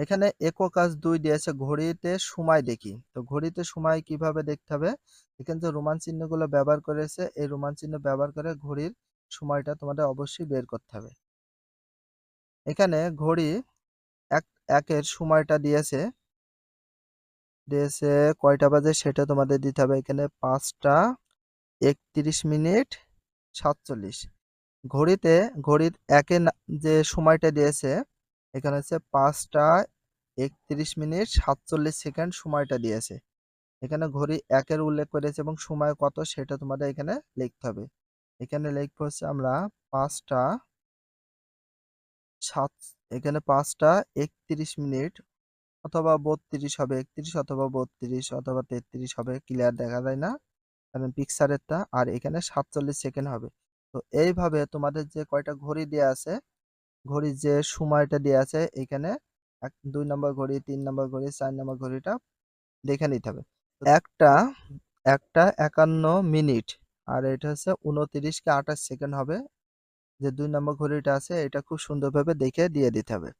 এখানে একো কাজ দুই দিয়েছে, ঘড়িতে সময় দেখি। তো ঘড়িতে সময় কীভাবে দেখতে হবে? এখানে যে রোমান চিহ্নগুলো ব্যবহার করেছে, এই রোমান চিহ্ন ব্যবহার করে ঘড়ির সময়টা তোমাদের অবশ্যই বের করতে হবে। এখানে ঘড়ি এক, একের সময়টা দিয়েছে। দিয়েছে কয়টা বাজে সেটা তোমাদের দিতে হবে। এখানে পাঁচটা একত্রিশ মিনিট সাতচল্লিশ। ঘড়িতে, ঘড়ির একে যে সময়টা দিয়েছে এখানে হচ্ছে পাঁচটা একত্রিশ মিনিট সাতচল্লিশ সেকেন্ড সময়টা দিয়েছে। এখানে ঘড়ি একের উল্লেখ করেছে এবং সময় কত সেটা তোমাদের এখানে লিখতে হবে। এখানে লিখব হচ্ছে আমরা পাঁচটা সাত, এখানে পাঁচটা একত্রিশ মিনিট অথবা বত্রিশ হবে, একত্রিশ অথবা বত্রিশ অথবা তেত্রিশ হবে ক্লিয়ার দেখা যায় না। কারণ পিকচারেরটা আর এখানে সাতচল্লিশ সেকেন্ড হবে। তো এইভাবে তোমাদের যে কয়টা ঘড়ি দেওয়া আছে ঘড়ির যে সময়টা দেওয়া আছে, এখানে এক, দুই নম্বর ঘড়ি, তিন নম্বর ঘড়ি, চার নম্বর ঘড়িটা দেখে নিতে হবে। একটা একটা একান্ন মিনিট, আর এটা হচ্ছে উনত্রিশ কি আঠাশ সেকেন্ড হবে। যে দুই নম্বর ঘড়িটা আছে, এটা খুব সুন্দরভাবে দেখে দিয়ে দিতে হবে।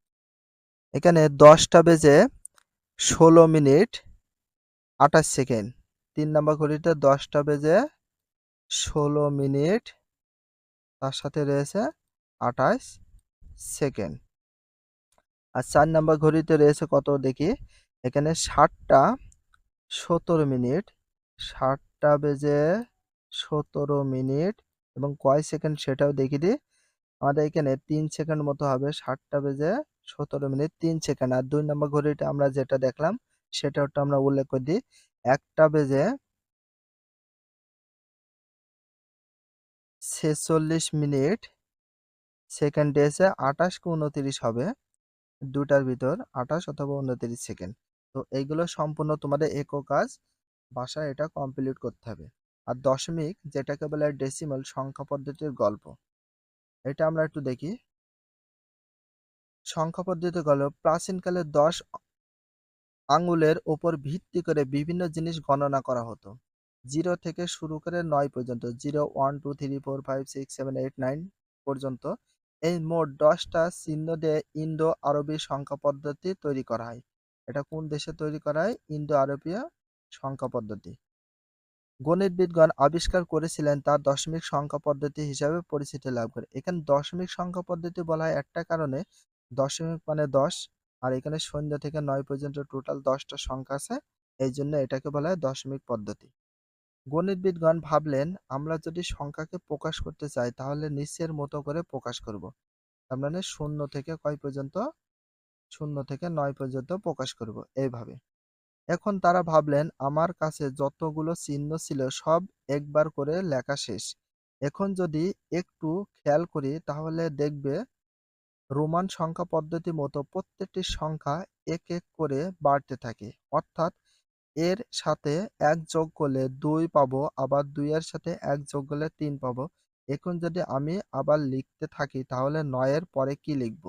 এখানে দশটা বেজে ষোলো মিনিট আঠাশ সেকেন্ড, তিন নম্বর ঘড়িটা দশটা বেজে ষোলো মিনিট, তার সাথে রয়েছে আঠাশ সেকেন্ড। আর চার নম্বর ঘড়িতে রয়েছে কত দেখি? এখানে ষাটটা সতেরো মিনিট ষাটটা বেজে সতেরো মিনিট এবং কয় সেকেন্ড সেটাও দেখি দিই আমাদের এখানে তিন সেকেন্ড মতো হবে ষাটটা বেজে সতেরো মিনিট, তিন সেকেন্ড। আর দুই নম্বর ঘড়িটা আমরা যেটা দেখলাম সেটা আমরা উল্লেখ করে দিই, একটা বেজে ছেচল্লিশ মিনিট সেকেন্ড এসে আঠাশ কি উনত্রিশ হবে। দুটার ভিতর আঠাশ অথবা উনত্রিশ সেকেন্ড। তো এইগুলো সম্পূর্ণ তোমাদের একক কাজ। বাসায় এটা কমপ্লিট করতে হবে। আর দশমিক, যেটাকে বলে ডেসিমাল সংখ্যা পদ্ধতির গল্প। এটা আমরা একটু দেখি। সংখ্যা পদ্ধতির গল্প, প্রাচীনকালে দশ আঙ্গুলের ওপর ভিত্তি করে বিভিন্ন জিনিস গণনা করা হতো। জিরো থেকে শুরু করে নয় পর্যন্ত, zero one two three four five six seven eight nine পর্যন্ত এই মোট দশটা চিহ্ন দিয়ে ইন্দো আরবি সংখ্যা পদ্ধতি তৈরি করা হয়। এটা কোন দেশে তৈরি করা হয়? ইন্দো আরবীয় সংখ্যা পদ্ধতি। গণিতবিদগণ আবিষ্কার করেছিলেন তা দশমিক সংখ্যা পদ্ধতি হিসাবে পরিচিতি লাভ করে। এখানে দশমিক সংখ্যা পদ্ধতি বলা হয় একটা কারণে। দশমিক মানে দশ, আর এখানে শূন্য থেকে নয় পর্যন্ত টোটাল দশটা সংখ্যা আছে। এই জন্য এটাকে বলা হয় দশমিক পদ্ধতি। গণিতবিদগণ ভাবলেন, আমরা যদি সংখ্যাকে প্রকাশ করতে চাই, তাহলে নিচের মতো করে প্রকাশ করব। তার মানে শূন্য থেকে কয় পর্যন্ত? শূন্য থেকে নয় পর্যন্ত প্রকাশ করব। এইভাবে। এখন তারা ভাবলেন, আমার কাছে যতগুলো চিহ্ন ছিল, সব একবার করে লেখা শেষ। এখন যদি একটু খেয়াল করি, তাহলে দেখবে রোমান সংখ্যা পদ্ধতি মতো প্রত্যেকটি সংখ্যা এক এক করে বাড়তে থাকে। অর্থাৎ এর সাথে এক যোগ করলে দুই পাবো, আবার দুই এর সাথে এক যোগ করলে তিন পাবো। এখন যদি আমি আবার লিখতে থাকি, তাহলে নয়ের পরে কি লিখব?